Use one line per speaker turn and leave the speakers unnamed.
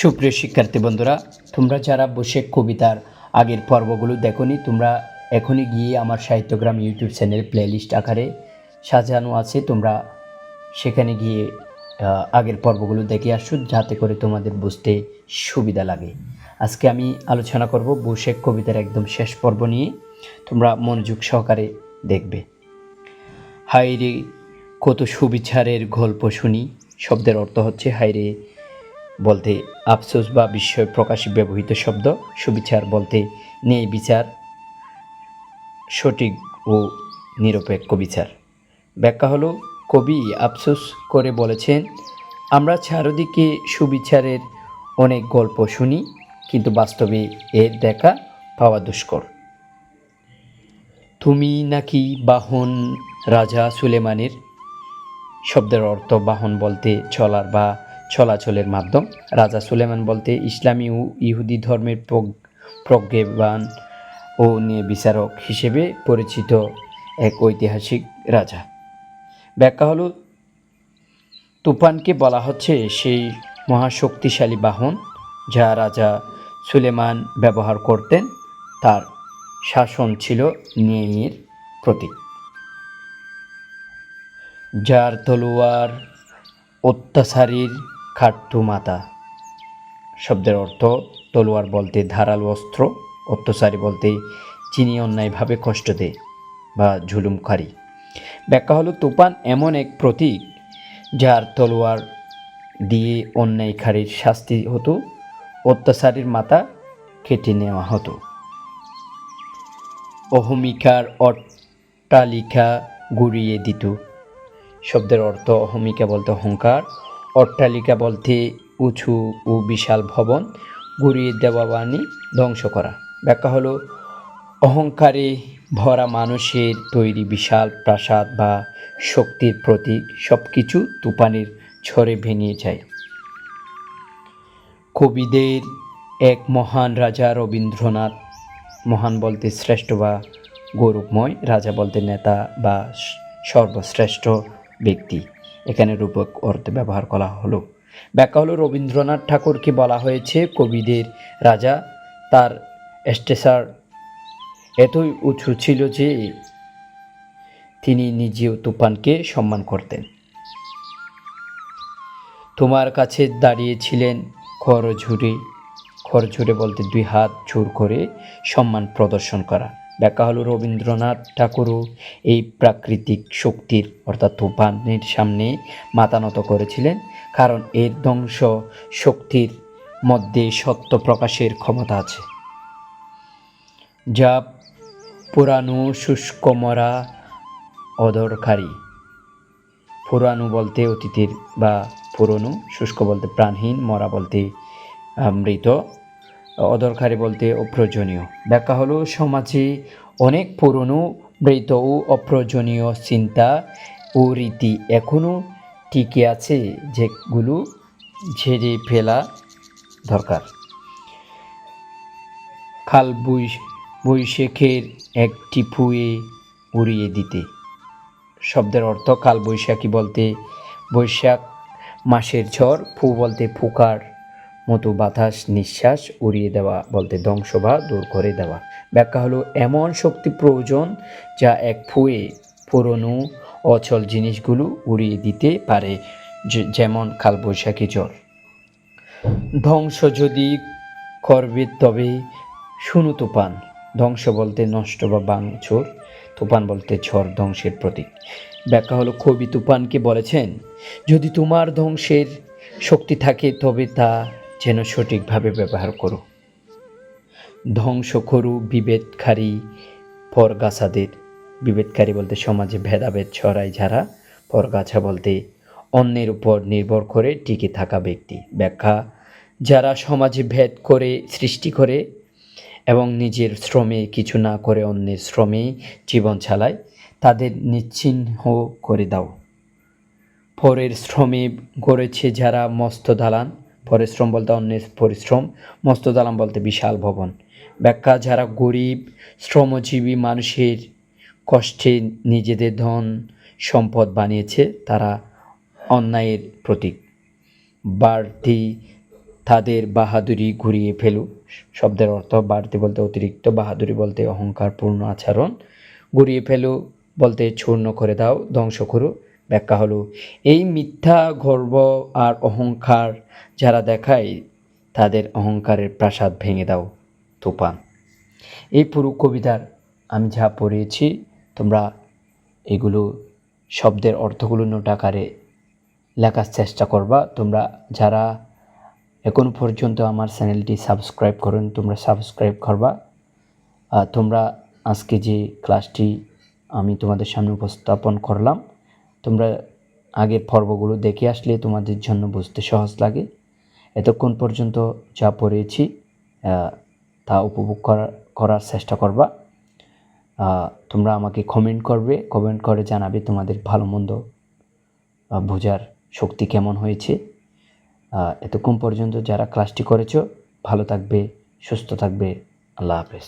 সুপ্রিয় শিক্ষার্থী বন্ধুরা, তোমরা যারা বসে কবিতার আগের পর্বগুলো দেখোনি, তোমরা এখনই গিয়ে আমার সাহিত্যগ্রাম ইউটিউব চ্যানেল প্লেলিস্ট আকারে সাজানো আছে। তোমরা সেখানে গিয়ে আগের পর্বগুলো দেখে আসো, যাতে করে তোমাদের বুঝতে সুবিধা লাগে। আজকে আমি আলোচনা করব বসেক কবিতার একদম শেষ পর্ব নিয়ে। তোমরা মনোযোগ সহকারে দেখবে। হাইরে কত সুবিচারের গল্প শুনি, শব্দের অর্থ হচ্ছে হাইরে বলতে আফসোস বা বিস্ময় প্রকাশে ব্যবহৃত শব্দ, সুবিচার বলতে নেই বিচার, সঠিক ও নিরপেক্ষ বিচার। ব্যাখ্যা হলো, কবি আফসোস করে বলেছেন, আমরা চারদিকে সুবিচারের অনেক গল্প শুনি, কিন্তু বাস্তবে এর দেখা পাওয়া দুষ্কর। তুমি নাকি বাহন রাজা সুলেমানের? শব্দের অর্থ বাহন বলতে চলার বা চলাচলের মাধ্যম। রাজা সুলেমান বলতে ইসলামী ও ইহুদি ধর্মের প্রজ্ঞাবান ও নিয়ে বিচারক হিসেবে পরিচিত এক ঐতিহাসিক রাজা। ব্যাখ্যা হলো, তুফানকে বলা হচ্ছে সেই মহাশক্তিশালী বাহন যা রাজা সুলেমান ব্যবহার করতেন। তার শাসন ছিল ন্যায়ের প্রতীক। যার তলোয়ার, অত্যাচারীর খাট্টু মাতা। শব্দের অর্থ তলোয়ার বলতে ধারালো অস্ত্র, অত্যাচারী বলতে যিনি অন্যায়ভাবে কষ্ট দেয় বা ঝুলুমকারী ব্যাখ্যা হলো তুফান এমন এক প্রতীক যার তলোয়ার দিয়ে অন্যায়কারীর শাস্তি হতো, অত্যাচারীর মাথা কেটে নেওয়া হতো। অহমিকার অট্টালিকা গুড়িয়ে দিত। শব্দের অর্থ অহমিকা বলতে অহংকার অট্টালিকা বলতে উঁচু ও বিশাল ভবন গুড়িয়ে দেওয়া বাণী ধ্বংস করা। ব্যাখ্যা হলো, অহংকারে ভরা মানুষের তৈরি বিশাল প্রাসাদ বা শক্তির প্রতীক সব কিছু তুফানের ঝড়ে ভেঙে যায়। কবিদের এক মহান রাজা রবীন্দ্রনাথ, মহান বলতে শ্রেষ্ঠ বা গৌরবময় রাজা বলতে নেতা বা সর্বশ্রেষ্ঠ ব্যক্তি। এখানে রূপক অর্থে ব্যবহার করা হলো। ব্যাখ্যা হলো, রবীন্দ্রনাথ ঠাকুরকে বলা হয়েছে, কবিদের রাজা। তার স্টেসার এতই উঁচু ছিল যে তিনি নিজেও তুফানকে সম্মান করতেন। তোমার কাছে দাঁড়িয়েছিলেন খরঝুরে। খরঝুরে বলতে দুই হাত জোর করে সম্মান প্রদর্শন করা। ব্যাখ্যা হলো রবীন্দ্রনাথ ঠাকুরও এই প্রাকৃতিক শক্তির অর্থাৎ তুফানের সামনে মাথা নত করেছিলেন, কারণ এর ধ্বংস শক্তির মধ্যে সত্য প্রকাশের ক্ষমতা আছে। যা পুরানো শুষ্ক মরা অদরকারী। পুরানো বলতে অতীতের বা পুরনো শুষ্ক বলতে প্রাণহীন, মরা বলতে মৃত। অদরকারী বলতে অপ্রয়োজনীয়। ব্যাখ্যা হলো, সমাজে অনেক পুরনো, মৃত ও অপ্রয়োজনীয় চিন্তা ও রীতি এখনও টিকে আছে, যেগুলো ঝেড়ে ফেলা দরকার। খাল বৈশ- বৈশাখের একটি ফুয়ে উড়িয়ে দিতে। শব্দের অর্থ কাল বৈশাখী বলতে বৈশাখ মাসের ঝড়, ফু বলতে ফুকার। মতো বাতাস, নিঃশ্বাস উড়িয়ে দেওয়া বলতে ধ্বংস বা দূর করে দেওয়া। ব্যাখ্যা হলো, এমন শক্তি প্রয়োজন যা এক ফুয়ে পুরনো অচল জিনিসগুলো উড়িয়ে দিতে পারে যেমন কালবৈশাখী ঝড় ধ্বংস যদি করবে তবে শুনু তুফান। ধ্বংস বলতে নষ্ট বা বাংচুর তুফান বলতে ঝড় ধ্বংসের প্রতীক। ব্যাখ্যা হলো, কবি তুফানকে বলেছেন, যদি তোমার ধ্বংসের শক্তি থাকে তবে তা যেন সঠিকভাবে ব্যবহার করো। ধ্বংস করু বিভেদকারী পরগাছাদের বিভেদকারী বলতে সমাজে ভেদাভেদ ছড়ায় যারা পরগাছা বলতে অন্যের উপর নির্ভর করে টিকে থাকা ব্যক্তি। ব্যাখ্যা, যারা সমাজে ভেদ করে, সৃষ্টি করে এবং নিজের শ্রমে কিছু না করে অন্যের শ্রমে জীবন চালায়, তাদের নিশ্চিহ্ন করে দাও। পরের শ্রমে গড়েছে যারা মস্ত দালান পরিশ্রম বলতে অন্যের পরিশ্রম। মস্ত দালান বলতে বিশাল ভবন। ব্যাখ্যা, যারা গরিব, শ্রমজীবী মানুষের কষ্টে নিজেদের ধন সম্পদ বানিয়েছে, তারা অন্যায়ের প্রতীক। বাড়তি তাদের বাহাদুরি ঘুরিয়ে ফেলু। শব্দের অর্থ বাড়তি বলতে অতিরিক্ত, বাহাদুরি বলতে অহংকারপূর্ণ আচরণ। ঘুরিয়ে ফেলু বলতে চূর্ণ করে দাও, ধ্বংস করু। ব্যাখ্যা হলো, এই মিথ্যা, গর্ব আর অহংকার যারা দেখায়, তাদের অহংকারের প্রাসাদ ভেঙে দাও, তুফান। এই পুরো কবিতার আমি যা পড়িয়েছি, তোমরা এগুলো শব্দের অর্থগুলো নোট আকারে লেখার চেষ্টা করবা। তোমরা যারা এখন পর্যন্ত আমার চ্যানেলটি সাবস্ক্রাইব করেন, তোমরা সাবস্ক্রাইব করবা। তোমরা আজকে যে ক্লাসটি আমি তোমাদের সামনে উপস্থাপন করলাম তোমরা আগের পর্বগুলো দেখে আসলে তোমাদের জন্য বুঝতে সহজ লাগে। এতক্ষণ পর্যন্ত যা পড়েছি তা উপভোগ করার করার চেষ্টা করবা। তোমরা আমাকে কমেন্ট করবে কমেন্ট করে জানাবে তোমাদের ভালো মন্দ বোঝার শক্তি কেমন হয়েছে। এতক্ষণ পর্যন্ত যারা ক্লাসটি করেছ, ভালো থাকবে, সুস্থ থাকবে, আল্লাহ হাফেজ।